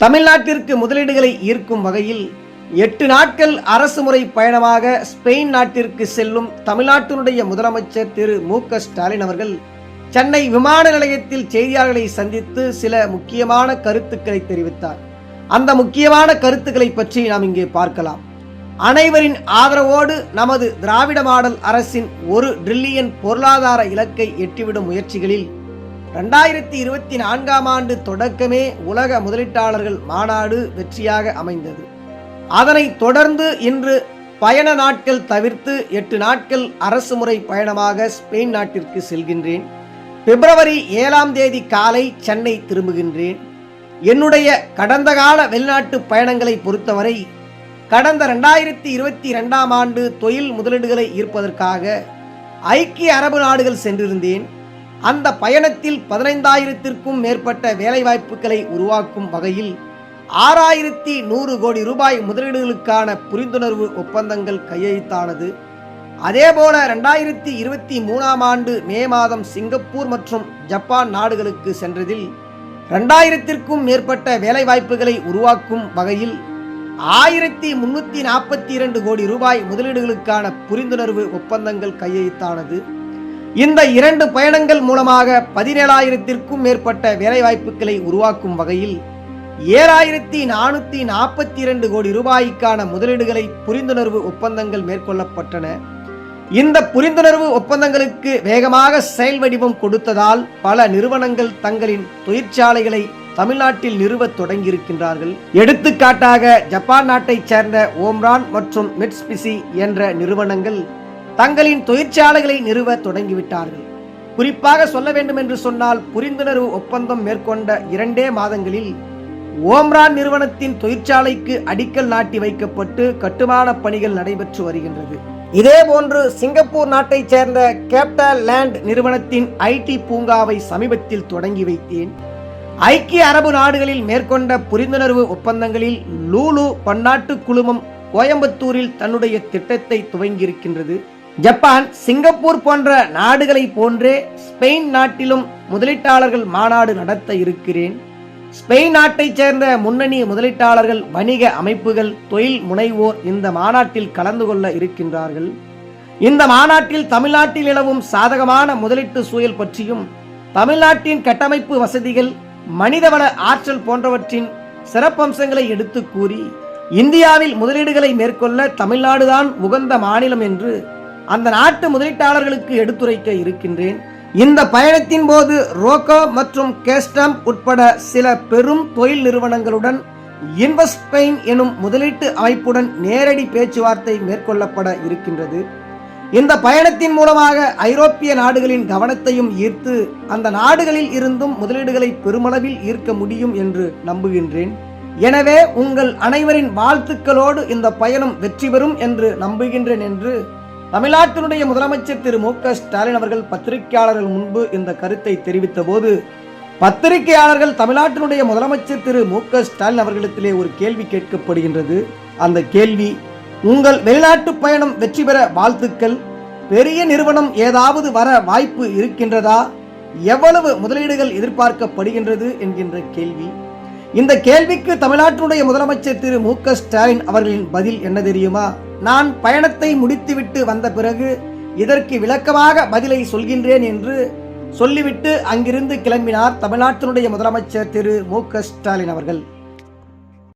தமிழ்நாட்டிற்கு முதலீடுகளை ஈர்க்கும் வகையில் எட்டு நாட்கள் அரசு முறை பயணமாக ஸ்பெயின் நாட்டிற்கு செல்லும் தமிழ்நாட்டினுடைய முதலமைச்சர் திரு மு க ஸ்டாலின் அவர்கள் சென்னை விமான நிலையத்தில் செய்தியாளர்களை சந்தித்து சில முக்கியமான கருத்துக்களை தெரிவித்தார். அந்த முக்கியமான கருத்துக்களை பற்றி நாம் இங்கே பார்க்கலாம். அனைவரின் ஆதரவோடு நமது திராவிட மாடல் அரசின் ஒரு டிரில்லியன் பொருளாதார இலக்கை எட்டிவிடும் முயற்சிகளில் ரெண்டாயிரத்தி இருபத்தி நான்காம் ஆண்டு தொடக்கமே உலக முதலீட்டாளர்கள் மாநாடு வெற்றியாக அமைந்தது. அதனைத் தொடர்ந்து இன்று பயண நாட்கள் தவிர்த்து எட்டு நாட்கள் அரசு முறை பயணமாக ஸ்பெயின் நாட்டிற்கு செல்கின்றேன். பிப்ரவரி ஏழாம் தேதி காலை சென்னை திரும்புகின்றேன். என்னுடைய கடந்த கால வெளிநாட்டு பயணங்களை பொறுத்தவரை கடந்த ரெண்டாயிரத்தி இருபத்தி ரெண்டாம் ஆண்டு தொழில் முதலீடுகளை ஈர்ப்பதற்காக ஐக்கிய அரபு நாடுகள் சென்றிருந்தேன். அந்த பயணத்தில் பதினைந்தாயிரத்திற்கும் மேற்பட்ட வேலைவாய்ப்புகளை உருவாக்கும் வகையில் ஆறாயிரத்தி நூறு கோடி ரூபாய் முதலீடுகளுக்கான புரிந்துணர்வு ஒப்பந்தங்கள் கையெழுத்தானது. அதேபோல ரெண்டாயிரத்தி இருபத்தி மூணாம் ஆண்டு மே மாதம் சிங்கப்பூர் மற்றும் ஜப்பான் நாடுகளுக்கு சென்றதில் ரெண்டாயிரத்திற்கும் மேற்பட்ட வேலைவாய்ப்புகளை உருவாக்கும் வகையில் ஆயிரத்தி முன்னூற்றி நாற்பத்தி இரண்டு கோடி ரூபாய் முதலீடுகளுக்கான புரிந்துணர்வு ஒப்பந்தங்கள் கையெழுத்தானது. இந்த இரண்டு பயணங்கள் மூலமாக பதினேழாயிரத்திற்கும் மேற்பட்ட வேலைவாய்ப்புகளை உருவாக்கும் வகையில் ஏழாயிரத்தி நானூற்றி நாற்பத்தி இரண்டு கோடி ரூபாய்க்கான முதலீடுகளை புரிந்துணர்வு ஒப்பந்தங்கள் மேற்கொள்ளப்பட்டன. இந்த புரிந்துணர்வு ஒப்பந்தங்களுக்கு வேகமாக செயல் வடிவம் கொடுத்ததால் பல நிறுவனங்கள் தங்களின் தொழிற்சாலைகளை தமிழ்நாட்டில் நிறுவத் தொடங்கியிருக்கின்றார்கள். எடுத்துக்காட்டாக ஜப்பான் நாட்டைச் சேர்ந்த ஓம்ரான் மற்றும் மிட்ஸ்பிசி என்ற நிறுவனங்கள் தங்களின் தொழிற்சாலைகளை நிறுவ தொடங்கிவிட்டார்கள். குறிப்பாக சொல்ல வேண்டும் என்று சொன்னால் புரிந்துணர்வு ஒப்பந்தம் மேற்கொண்ட இரண்டே மாதங்களில் ஓம்ரான் நிறுவனத்தின் தொழிற்சாலைக்கு அடிக்கல் நாட்டி வைக்கப்பட்டு கட்டுமான பணிகள் நடைபெற்று வருகின்றது. இதேபோன்று சிங்கப்பூர் நாட்டைச் சேர்ந்த கேப்டல் லேண்ட் நிறுவனத்தின் ஐடி பூங்காவை சமீபத்தில் தொடங்கி வைத்தேன். ஐக்கிய அரபு நாடுகளில் மேற்கொண்ட புரிந்துணர்வு ஒப்பந்தங்களில் லூலு பன்னாட்டு குழுமம் கோயம்புத்தூரில் தன்னுடைய திட்டத்தை துவங்கியிருக்கின்றது. ஜப்பான் சிங்கப்பூர் போன்ற நாடுகளைப் போன்றே ஸ்பெயின் நாட்டிலும் முதலீட்டாளர்கள் மாநாடு நடத்த இருக்கிறேன். ஸ்பெயின் நாட்டைச் சேர்ந்த முன்னணி முதலீட்டாளர்கள் வணிக அமைப்புகள் தொழில் முனைவோர் இந்த மாநாட்டில் கலந்து கொள்ள இருக்கின்றார்கள். இந்த மாநாட்டில் தமிழ்நாட்டில் நிலவும் சாதகமான முதலீட்டு சூழல் பற்றியும் தமிழ்நாட்டின் கட்டமைப்பு வசதிகள் மனிதவள ஆற்றல் போன்றவற்றின் சிறப்பம்சங்களை எடுத்து கூறி இந்தியாவில் முதலீடுகளை மேற்கொள்ள தமிழ்நாடுதான் உகந்த மாநிலம் என்று அந்த நாட்டு முதலீட்டாளர்களுக்கு எடுத்துரைக்க இருக்கின்றேன். இந்த பயணத்தின் போது ரோக்கோ மற்றும் கேஸ்டம் உட்பட சில பெரும் தொழில் நிறுவனங்களுடன் இன்வெஸ்ட்பெயின் எனும் முதலீட்டு அமைப்புடன் நேரடி பேச்சுவார்த்தை மேற்கொள்ளப்பட இருக்கின்றது. இந்த பயணத்தின் மூலமாக ஐரோப்பிய நாடுகளின் கவனத்தையும் ஈர்த்து அந்த நாடுகளில் இருந்தும் முதலீடுகளை பெருமளவில் ஈர்க்க முடியும் என்று நம்புகின்றேன். எனவே உங்கள் அனைவரின் வாழ்த்துக்களோடு இந்த பயணம் வெற்றி பெறும் என்று நம்புகின்றேன் என்று தமிழ்நாட்டினுடைய முதலமைச்சர் திரு மு ஸ்டாலின் அவர்கள் பத்திரிகையாளர்கள் முன்பு இந்த கருத்தை தெரிவித்த போது பத்திரிகையாளர்கள் தமிழ்நாட்டினுடைய முதலமைச்சர் திரு மு ஸ்டாலின் அவர்களிடத்திலே ஒரு கேள்வி கேட்கப்படுகின்றது. அந்த கேள்வி உங்கள் வெளிநாட்டு பயணம் வெற்றி பெற வாழ்த்துக்கள் பெரிய நிறுவனம் ஏதாவது வர வாய்ப்பு இருக்கின்றதா எவ்வளவு முதலீடுகள் எதிர்பார்க்கப்படுகின்றது என்கின்ற கேள்வி. இந்த கேள்விக்கு தமிழ்நாட்டினுடைய முதலமைச்சர் திரு மு ஸ்டாலின் அவர்களின் பதில் என்ன தெரியுமா? நான் பயணத்தை முடித்துவிட்டு வந்த பிறகு இதற்கு விளக்கமாக பதிலை சொல்கின்றேன் என்று சொல்லிவிட்டு அங்கிருந்து கிளம்பினார் தமிழ்நாட்டினுடைய முதலமைச்சர் திரு மு க ஸ்டாலின் அவர்கள்.